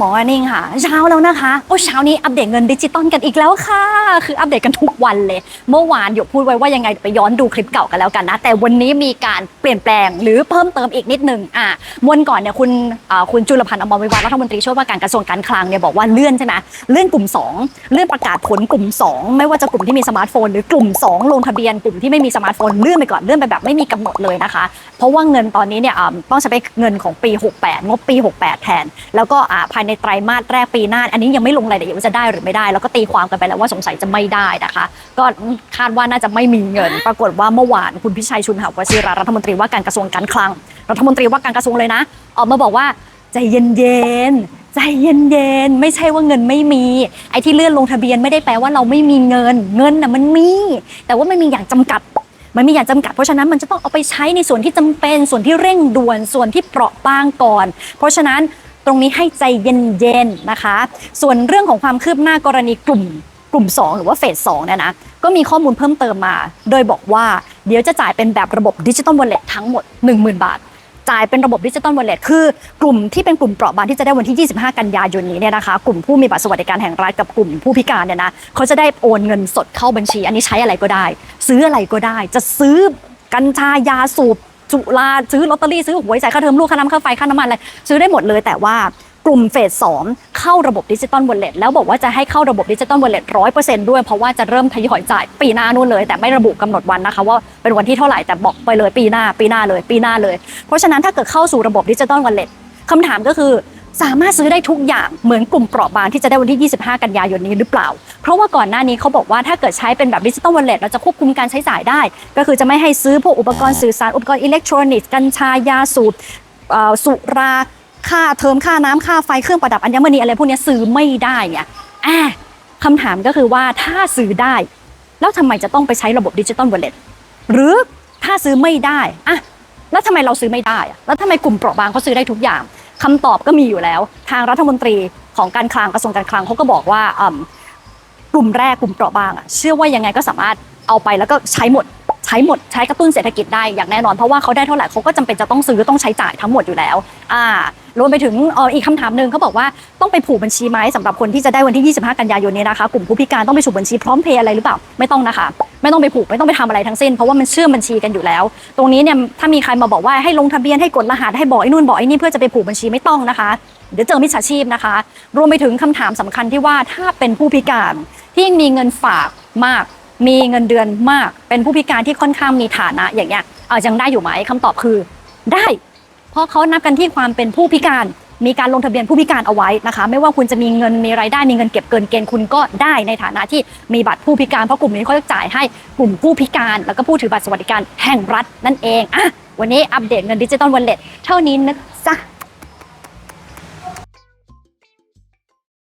morning ค่ะ เช้าแล้วนะคะ โอ้เช้านี้อัปเดตเงินดิจิตอลกันอีกแล้วค่ะ คืออัปเดตกันทุกวันเลย เมื่อวานหยกพูดไว้ว่ายังไงเดี๋ยวไปย้อนดูคลิปเก่ากันแล้วกันนะ แต่วันนี้มีการเปลี่ยนแปลงหรือเพิ่มเติมอีกนิดนึงอะวันก่อนเนี่ยคุณอ่าคุณจุลพันธ์อมรวิวัฒน์รัฐมนตรีช่วยว่าการกระทรวงการคลังเนี่ยบอกว่าเลื่อนใช่ไหมเลื่อนกลุ่ม 2 เลื่อนประกาศผลกลุ่ม 2 ไม่ว่าจะกลุ่มที่มีสมาร์ทโฟนหรือกลุ่ม 2 ลงทะเบียนกลุ่มที่ไม่มีสมาร์ทโฟนเลื่อนไปก่อนเลื่อนไปแบบไม่มีกำหนดเลยนะคะ เพราะว่าเงินตอนนี้เนี่ยต้องใช้เป็นเงินของปี 68 งบปี 68 แทน แล้วก็อ่าายในไตรมาสแรกปีหน้า อันนี้ยังไม่ลงรายละเอียดว่าจะได้หรือไม่ได้ แล้วก็ตีความกันไปแล้วว่าสงสัยจะไม่ได้นะคะ ก็คาดว่าน่าจะไม่มีเงิน ปรากฏว่าเมื่อวานคุณพิชัยชุนหาวชิรารัฐมนตรีว่าการกระทรวงการคลัง รัฐมนตรีว่าการกระทรวงเลยนะออกมาบอกว่าใจเย็นๆ ใจเย็นๆ ไม่ใช่ว่าเงินไม่มี ไอ้ที่เลื่อนลงทะเบียนไม่ได้แปลว่าเราไม่มีเงิน เงินน่ะมันมี แต่ว่ามันมีอย่างจำกัด มันมีอย่างจำกัด เพราะฉะนั้นมันจะต้องเอาไปใช้ในส่วนที่จำเป็น ส่วนที่เร่งด่วน ส่วนที่เปราะบางก่อน เพราะฉะนั้น รงนี้ให้ใจเย็นๆนะคะ ส่วนเรื่องของความคืบหน้ากรณีกลุ่มกลุ่ม 2 หรือว่าเฟส2เนี่ยนะก็มีข้อมูลเพิ่มเติมมา โดยบอกว่าเดี๋ยวจะจ่ายเป็นแบบระบบดิจิตอลวอลเล็ตทั้งหมด 10,000 บาท จ่ายเป็นระบบดิจิตอลวอลเล็ตคือกลุ่มที่เป็นกลุ่มเปราะบางที่จะได้วันที่ 25 กันยายนนี้เนี่ยนะคะ กลุ่มผู้มีบัตรสวัสดิการแห่งรัฐกับกลุ่มผู้พิการเนี่ยนะเขาจะได้โอนเงินสดเข้าบัญชี อันนี้ใช้อะไรก็ได้ ซื้ออะไรก็ได้ จะซื้อกัญชายาสูบ จุลาซื้อลอตเตอรี่ซื้อหวยจ่ายค่าเทอมลูกค่าน้ำค่าไฟค่าน้ำมันอะไรซื้อได้หมดเลยแต่ว่ากลุ่มเฟสสองเข้าระบบดิจิตอลวอลเล็ตแล้วบอกว่าจะให้เข้าระบบดิจิตอลวอลเล็ตร้อยเปอร์เซ็นต์ด้วยเพราะว่าจะเริ่มทยอยจ่ายปีหน้านู่นเลย แต่ไม่ระบุกำหนดวันนะคะว่าเป็นวันที่เท่าไหร่แต่บอกไปเลยปีหน้าปีหน้าเลยปีหน้าเลย เพราะฉะนั้นถ้าเกิดเข้าสู่ระบบดิจิตอลวอลเล็ตคำถามก็คือสามารถซื้อได้ทุกอย่างเหมือนกลุ่มเปราะบางที่จะได้วันที่ 25 กันยายนนี้หรือเปล่า เพราะว่าก่อนหน้านี้เขาบอกว่าถ้าเกิดใช้เป็นแบบดิจิตอลวอลเล็ตเราจะควบคุมการใช้จ่ายได้ ก็คือจะไม่ให้ซื้อพวกอุปกรณ์สื่อสารอุปกรณ์อิเล็กทรอนิกส์กัญชายาสูบสุราค่าเทอมค่าน้ำค่าไฟเครื่องประดับอัญมณีอะไรพวกนี้ซื้อไม่ได้เนี่ยอะคำถามก็คือว่าถ้าซื้อได้ แล้วทำไมจะต้องไปใช้ระบบดิจิตอลวอลเล็ตหรือถ้าซื้อไม่ได้อะแล้วทำไมเราซื้อไม่ได้อะแล้วทำไมกลุ่มเปราะบางเขาซื้อได้ทุกอย่างคำตอบก็มีอยู่แล้ว ทางรัฐมนตรีของการคลังกระทรวงการคลังเขาก็บอกว่า ลุ่มแรกกลุ่มเปราะบางอะเชื่อว่ายังไงก็สามารถเอาไปแล้วก็ใช้หมด ใช้หมดใช้กระตุ้นเศรษฐกิจได้อย่างแน่นอนเพราะว่าเขาได้เท่าไหร่เขาก็จำเป็นจะต้องซื้อต้องใช้จ่ายทั้งหมดอยู่แล้วอ่า รวมไปถึงอีกคำถามหนึ่งเขาบอกว่าต้องไปผูกบัญชีไหมสำหรับคนที่จะได้วันที่ 25 กันยายนนี้นะคะกลุ่มผู้พิการต้องไปผูกบัญชีพร้อมเพย์อะไรหรือเปล่าไม่ต้องนะคะ ไม่ต้องไปผูกไม่ต้องไปทำอะไรทั้งสิ้นเพราะว่ามันเชื่อมบัญชีกันอยู่แล้ว ตรงนี้เนี่ยถ้ามีใครมาบอกว่าให้ลงทะเบียนให้กดรหัสให้บอกไอ้นู่นบอกไอ้นี่เพื่อจะไปผูกบัญชีไม่ต้องนะคะ เดี๋ยวเจอมิจฉาชีพนะคะ รวมไปถึงคำถามสำคัญที่ว่าถ้าเป็นผู้พิการที่มีเงินฝากมาก มีเงินเดือนมาก เป็นผู้พิการที่ค่อนข้างมีฐานะอย่างเงี้ยเออยังได้อยู่ไหมคำตอบคือได้ เพราะเขานับกันที่ความเป็นผู้พิการ มีการลงทะเบียนผู้พิการเอาไว้นะคะ ไม่ว่าคุณจะมีเงินมีรายได้มีเงินเก็บเกินเกณฑ์คุณก็ได้ในฐานะที่มีบัตรผู้พิการเพราะกลุ่มนี้เขาจะจ่ายให้กลุ่มผู้พิการ แล้วก็ผู้ถือบัตรสวัสดิการแห่งรัฐนั่นเองอะวันนี้อัปเดตเงินดิจิตอลวอลเล็ตเท่านี้นะ